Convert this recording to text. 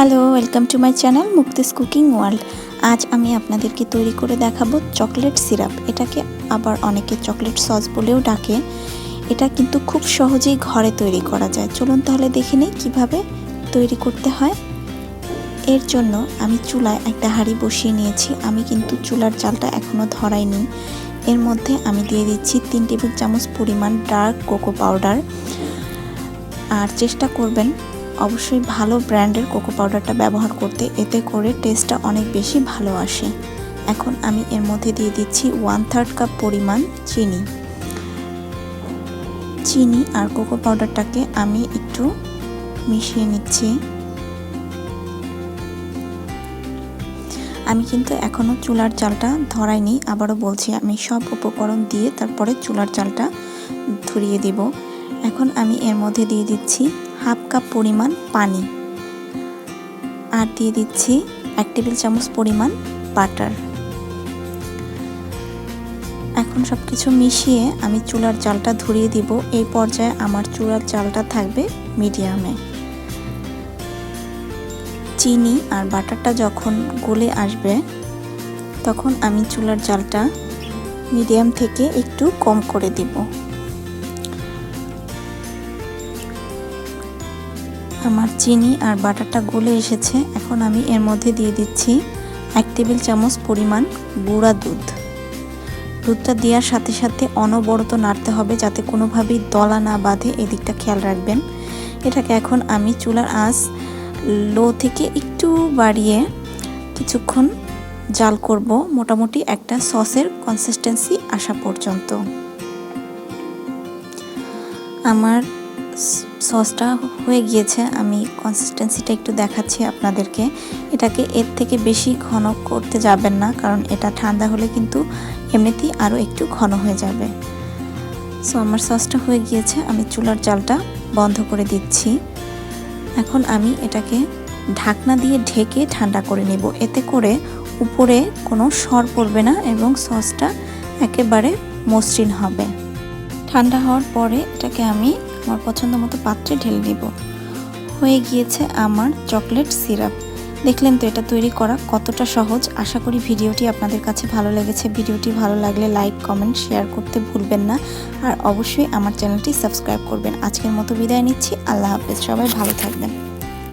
Hello, welcome to my channel Mukti's cooking world. আজ আমি আপনাদেরকে তৈরি করে দেখাবো চকলেট সিরাপ। এটাকে আবার অনেকে চকলেট সস বলেও ডাকে। এটা কিন্তু খুব সহজেই ঘরে তৈরি করা যায়। চলুন তাহলে দেখে নিই কীভাবে তৈরি করতে হয়। এর জন্য আমি চুলায় একটা হাঁড়ি বসিয়ে নিয়েছি। আমি কিন্তু চুলার চালটা এখনও ধরাইনি। এর মধ্যে আমি দিয়ে দিচ্ছি তিন টেবিল চামচ পরিমাণ ডার্ক কোকো পাউডার। আর চেষ্টা করবেন অবশ্যই ভালো ব্র্যান্ডের কোকো পাউডারটা ব্যবহার করতে, এতে করে টেস্টটা অনেক বেশি ভালো আসে। এখন আমি এর মধ্যে দিয়ে দিচ্ছি ওয়ান থার্ড কাপ পরিমাণ চিনি। চিনি আর কোকো পাউডারটাকে আমি একটু মিশিয়ে নিচ্ছি। আমি কিন্তু এখনও চুলার চালটা ধরাইনি, আবারও বলছি আমি সব উপকরণ দিয়ে তারপরে চুলার চালটা ধরিয়ে দিব। এখন আমি এর মধ্যে দিয়ে দিচ্ছি হাফ কাপ পরিমাণ পানি। আর দিয়ে দিচ্ছি এক টেবিল চামচ পরিমাণ বাটার। এখন সব কিছু মিশিয়ে আমি চুলার চালটা ধরিয়ে দিব। এই পর্যায়ে আমার চুলার চালটা থাকবে মিডিয়ামে। চিনি আর বাটারটা যখন গলে আসবে, তখন আমি চুলার জালটা মিডিয়াম থেকে একটু কম করে দিব। আমার চিনি আর বাটারটা গলে এসেছে, এখন আমি এর মধ্যে দিয়ে দিচ্ছি এক টেবিল চামচ পরিমাণ গুঁড়া দুধ। দুধটা দেওয়ার সাথে সাথে অনবরত নাড়তে হবে যাতে কোনোভাবেই দলা না বাঁধে, এদিকটা খেয়াল রাখবেন। এটাকে এখন আমি চুলার আঁচ লো থেকে একটু বাড়িয়ে কিছুক্ষণ জাল করব, মোটামুটি একটা সসের কনসিস্টেন্সি আসা পর্যন্ত। আমার সসটা হয়ে গিয়েছে, আমি কনসিস্টেন্সিটা একটু দেখাচ্ছি আপনাদেরকে। এটাকে এর থেকে বেশি ঘন করতে যাবেন না, কারণ এটা ঠান্ডা হলে কিন্তু এমনিতেই আরও একটু ঘন হয়ে যাবে। সো আমার সসটা হয়ে গিয়েছে, আমি চুলার জালটা বন্ধ করে দিচ্ছি। এখন আমি এটাকে ঢাকনা দিয়ে ঢেকে ঠান্ডা করে নেব। এতে করে উপরে কোনো সর পড়বে না এবং সসটা একেবারে মসৃণ হবে। ঠান্ডা হওয়ার পরে এটাকে আমি আমার পছন্দ মতো পাত্রে ঢেলে নেব। হয়ে গিয়েছে আমার চকলেট সিরাপ। দেখলেন তো এটা তৈরি করা কতটা সহজ। আশা করি ভিডিওটি আপনাদের কাছে ভালো লেগেছে। ভিডিওটি ভালো লাগলে লাইক, কমেন্ট, শেয়ার করতে ভুলবেন না। আর অবশ্যই আমার চ্যানেলটি সাবস্ক্রাইব করবেন। আজকের মতো বিদায় নিচ্ছি। আল্লাহ হাফেজ। সবাই ভালো থাকবেন।